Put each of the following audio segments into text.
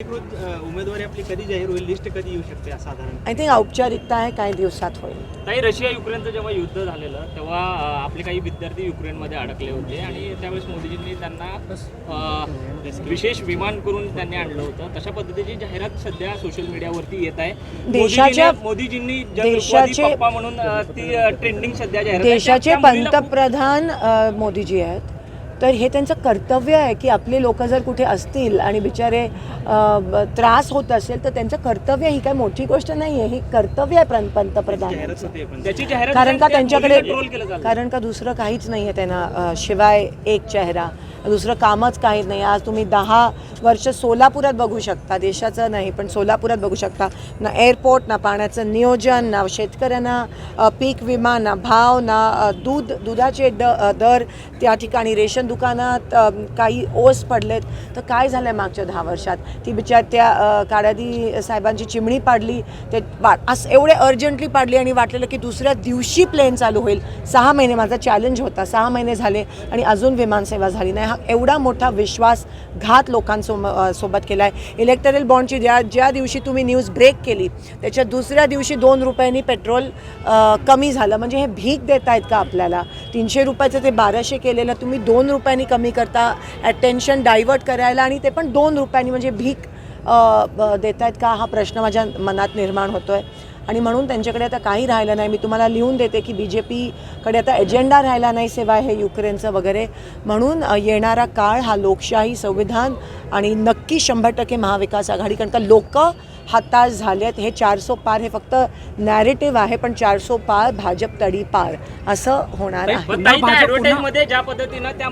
उमेदवारी आपली कधी जाहीर होईल लिस्ट कधी येऊ शकते साधारण? आय थिंक औपचारिकता आहे काही दिवसात होईल. काही रशिया युक्रेनचं जेव्हा युद्ध झालेलं तेव्हा आपले काही विद्यार्थी युक्रेनमध्ये अडकले होते आणि त्यावेळेस मोदीजींनी त्यांना विशेष विमान करून त्यांनी आणलं होतं. तशा पद्धतीची जाहिरात सध्या सोशल मीडियावरती येत आहे. देशाच्या- मोदीजीने- मोदीजींनी देशाचे- म्हणून ती ट्रेंडिंग सध्या जाहिरात आहे. देशाचे पंतप्रधान मोदीजी आहेत. तर हे त्यांचं कर्तव्य आहे की आपले लोक जर कुठे असतील आणि बिचारे त्रास होत असेल तर त्यांचं कर्तव्य ही काही मोठी गोष्ट नाही आहे ही कर्तव्य आहे त्याची जाहिरात कारण का त्या त्यांच्याकडे. कारण का दुसरं काहीच नाही आहे त्यांना शिवाय एक चेहरा. दुसरं कामच काहीच नाही. आज तुम्ही दहा वर्ष सोलापुरात बघू शकता. देशाचं नाही पण सोलापुरात बघू शकता. ना एअरपोर्ट ना पाण्याचं नियोजन ना शेतकऱ्यांना पीक विमा ना भाव ना दूध दुधाचे द दर. त्या ठिकाणी रेशन दुकानात काही ओस पडलेत तर काय झालं आहे मागच्या दहा वर्षात? ती बिचार त्या काळादी साहेबांची चिमणी पाडली ते वा असं एवढे अर्जंटली पाडली आणि वाटलेलं की दुसऱ्या दिवशी प्लेन चालू होईल. सहा महिने माझा चॅलेंज होता. सहा महिने झाले आणि अजून विमानसेवा झाली नाही. हा एवढा मोठा विश्वासघात लोकांसोब सोबत केला आहे इलेक्टरल बॉन्डची ज्या ज्या दिवशी तुम्ही न्यूज ब्रेक केली त्याच्या दुसऱ्या दिवशी दोन रुपयांनी पेट्रोल कमी झालं. म्हणजे हे भीक देत आहेत का आपल्याला? तीनशे रुपयाचं ते बाराशे केलेलं तुम्ही दोन रुपयांनी कमी करता अटेन्शन डायवर्ट करायला आणि ते पण दोन रुपयांनी म्हणजे भीक देत आहेत का? हा प्रश्न माझ्या मनात निर्माण होतो आहे आणि म्हणून त्यांच्याकडे आता काही राहिलं नाही. मी तुम्हाला लिहून देते की बी जे पीकडे आता एजेंडा राहिला नाही सिवाय हे युक्रेनचं वगैरे. म्हणून येणारा काळ हा लोकशाही संविधान आणि नक्की शंभर टक्के महाविकास आघाडी कारण का लोक हताश झालेत. हे चारसो पार हे फक्त नॅरेटिव्ह आहे पण चारसो पार भाजप तडी पार असं होणार आहे. मध्ये ज्या पद्धतीनं त्या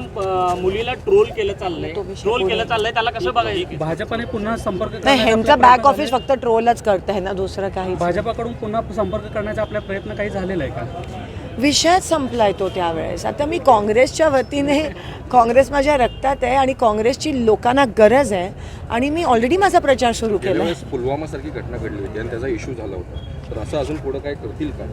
मुलीला ट्रोल केलं चाललंय ट्रोल. केलं चाललंय त्याला कसं बघायचं? भाजपाने पुन्हा संपर्क नाही ह्यांचं बॅक ऑफिस झाले? फक्त ट्रोलच करत आहे ना दुसरं काही भाजपाकडून पुन्हा संपर्क करण्याचा आपला प्रयत्न काही झालेला आहे का? विषयच संपलाय तो त्यावेळेस. आता मी काँग्रेसच्या वतीने काँग्रेस माझ्या रक्तात आहे आणि काँग्रेसची लोकांना गरज आहे आणि मी ऑलरेडी माझा प्रचार सुरू केला आहे वेळेस पुलवामासारखी घटना घडली होती आणि त्याचा इश्यू झाला होता. तर असं अजून पुढे काय करतील का?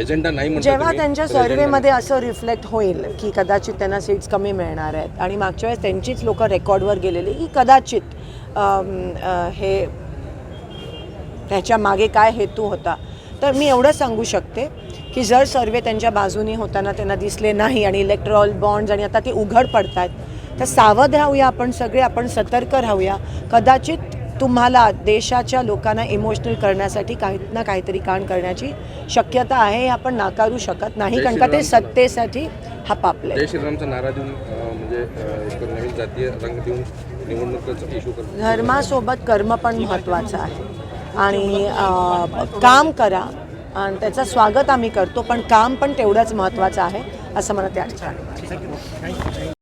एजेंडा नाही म्हणता जेव्हा त्यांच्या सर्वेमध्ये असं रिफ्लेक्ट होईल की कदाचित त्यांना सीट्स कमी मिळणार आहेत. आणि मागच्या वेळेस त्यांचीच लोक रेकॉर्डवर गेलेली. की कदाचित हे त्याच्यामागे काय हेतू होता? तर मी एवढं सांगू शकते की जर सर्वे त्यांच्या बाजूने होताना त्यांना दिसले नाही आणि इलेक्ट्रॉल बॉन्ड्स आणि आता ते उघड पडत आहेत तर सावध राहूया आपण सगळे आपण सतर्क राहूया. कदाचित तुम्हाला देशाच्या लोकांना इमोशनल करण्यासाठी काही ना काहीतरी काण करण्याची शक्यता आहे हे आपण नाकारू शकत नाही कारण का ते. सत्तेसाठी हा पापले जय श्रीरामचा नारा देऊन म्हणजे एक नवीन जातीय रंग देऊन करतो. धर्मासोबत कर्म पण महत्त्वाचं आहे. आणि काम करा आणि त्याचं स्वागत आम्ही करतो पण काम पण तेवढंच महत्त्वाचं आहे असं मला त्या ठिकाणी